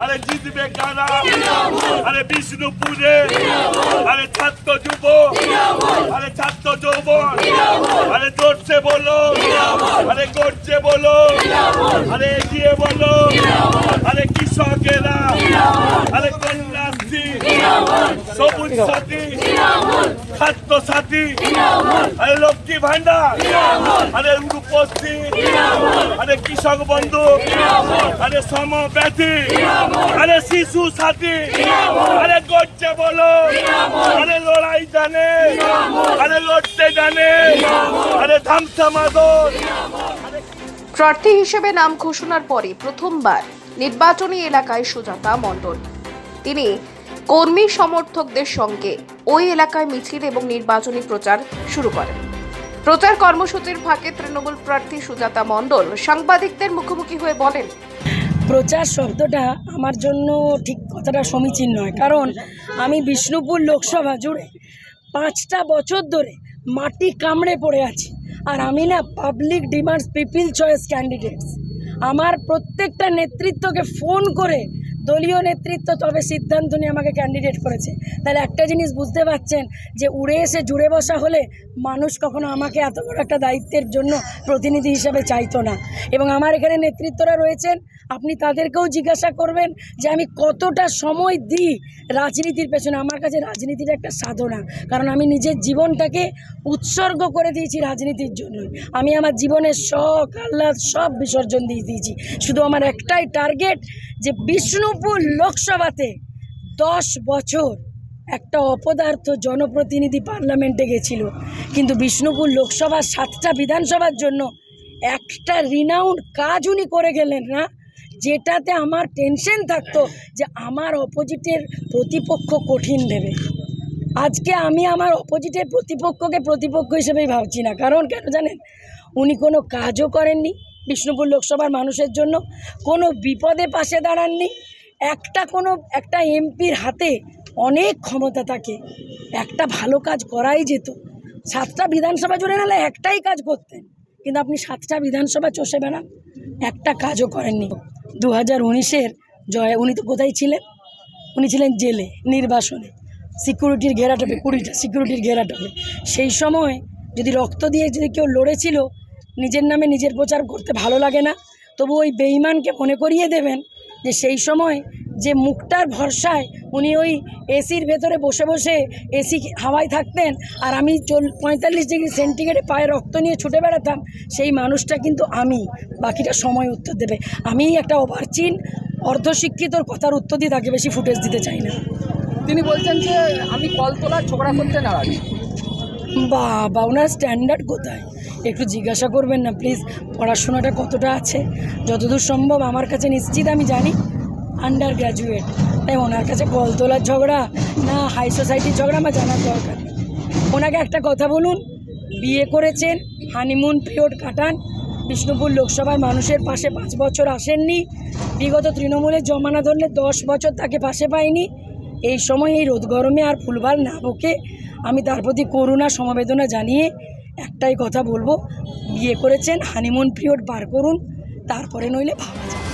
আরে জিতবে কারা? আরে বিষ্ণুপুরে আরে ছাত্র যুব। আরে ছাত্র যৌবন। আরে জোরছে বলো। আরে করছে বলো। আরে এগিয়ে বলো। আরে কৃষকেরা। আরে কন্যাশ্রী। সবুজ সাথী সাথী। আরে লক্ষ্মী ভান্ডার। আরে রূপশ্রী আরে কৃষক বন্ধু। আরে সমব্যথী আরে শিশু সাথী। আরে করছে বলো। আরে লড়াই জানে। আরে লড়তে জানে। আরে ধামসা মাদর প্রার্থী হিসেবে নাম ঘোষণার পরে প্রথমবার নির্বাচনী এলাকায় সুজাতা মণ্ডল। তিনি কর্মী সমর্থকদের সঙ্গে ওই এলাকায় মিছিল এবং নির্বাচনী প্রচার শুরু করেন। প্রচার কর্মসূচির ফাঁকে তৃণমূল প্রার্থী সুজাতা মণ্ডল সাংবাদিকদের মুখোমুখি হয়ে বলেন, প্রচার শব্দটা আমার জন্য ঠিক কথাটা সমীচীন নয়। কারণ আমি বিষ্ণুপুর লোকসভা জুড়ে পাঁচটা বছর ধরে মাটি কামড়ে পড়ে আছি। আর আমি না public demands people choice candidates আমার প্রত্যেকটা নেতৃত্বকে ফোন করে দলীয় নেতৃত্ব তবে সিদ্ধান্ত নিয়ে আমাকে ক্যান্ডিডেট করেছে। তাহলে একটা জিনিস বুঝতে পারছেন যে উড়ে এসে জুড়ে বসা হলে মানুষ কখনো আমাকে এত বড় একটা দায়িত্বের জন্য প্রতিনিধি হিসাবে চাইতো না। এবং আমার এখানে নেতৃত্বরা রয়েছেন আপনি তাদেরকেও জিজ্ঞাসা করবেন যে আমি কতটা সময় দিই রাজনীতির পেছনে। আমার কাছে রাজনীতির একটা সাধনা। কারণ আমি নিজের জীবনটাকে উৎসর্গ করে দিয়েছি রাজনীতির জন্য আমি আমার জীবনের শখ, আহ্লাদ সব বিসর্জন দিয়ে দিয়েছি। শুধু আমার একটাই টার্গেট যে বিষ্ণুপুর লোকসভাতে দশ বছর একটা অপদার্থ জনপ্রতিনিধি পার্লামেন্টে গেছিল। কিন্তু বিষ্ণুপুর লোকসভার সাতটা বিধানসভার জন্য একটা রিনাউন্ড কাজ উনি করে গেলেন না। যেটাতে আমার টেনশন থাকতো যে আমার অপোজিটের প্রতিপক্ষ কঠিন দেবে। আজকে আমি আমার অপোজিটের প্রতিপক্ষকে প্রতিপক্ষ হিসেবেই ভাবছি না। কারণ কেন জানেন? উনি কোনো কাজও করেননি বিষ্ণুপুর লোকসভার মানুষের জন্য, কোনো বিপদে পাশে দাঁড়াননি। একটা কোনো, একটা এমপির হাতে অনেক ক্ষমতা থাকে। একটা ভালো কাজ করাই যেত। সাতটা বিধানসভা জুড়ে নাহলে একটাই কাজ করতেন। কিন্তু আপনি সাতটা বিধানসভা চষে বেড়ান, একটা কাজও করেননি। দু হাজার উনিশের জয়, উনি তো কোথায় ছিলেন? উনি ছিলেন জেলে, নির্বাসনে। সিকিউরিটির ঘেরাটোপে কুড়িটা সিকিউরিটির ঘেরাটোপে সেই সময় যদি রক্ত দিয়ে যদি কেউ লড়েছিল, নিজের নামে নিজের প্রচার করতে ভালো লাগে না, তবু ওই বেইমানকে মনে করিয়ে দেবেন যে সেই সময় যে মুখটার ভরসায় উনি ওই এসির ভেতরে বসে বসে এসি হাওয়ায় থাকতেন আর আমি চল পঁয়তাল্লিশ ডিগ্রি সেন্টিগ্রেডে পায়ে রক্ত নিয়ে ছুটে বেড়াতাম সেই মানুষটা কিন্তু আমি। বাকিটা সময় উত্তর দেবে। আমি একটা অভারচিন অর্ধশিক্ষিতর কথার উত্তর দিয়ে তাকে বেশি ফুটেজ দিতে চাই না। তিনি বলছেন যে আমি কলতলা ঝগড়া করতে নারাজ। বাবা ওনার স্ট্যান্ডার্ড কোথায়? একটু জিজ্ঞাসা করবেন না প্লিজ পড়াশোনাটা কতটা আছে? যতদূর সম্ভব আমার কাছে নিশ্চিত আমি জানি। আন্ডার গ্র্যাজুয়েট তাই ওনার কাছে কল তোলার ঝগড়া না হাই সোসাইটির ঝগড়া আমার জানার দরকার নেই। ওনাকে একটা কথা বলুন, বিয়ে করেছেন হানিমুন পিরিয়ড কাটান, বিষ্ণুপুর লোকসভার মানুষের পাশে পাঁচ বছর আসেননি, বিগত তৃণমূলের জমানা ধরলে দশ বছর তাকে পাশে পাইনি এই সময় এই রোদ গরমে আর ফুলবার না বকে, আমি তার প্রতি করুণা, সমবেদনা জানিয়ে একটাই কথা বলব, বিয়ে করেছেন হানিমুন পিরিয়ড বার করুন, তারপরে নইলে ভাবা যাবে।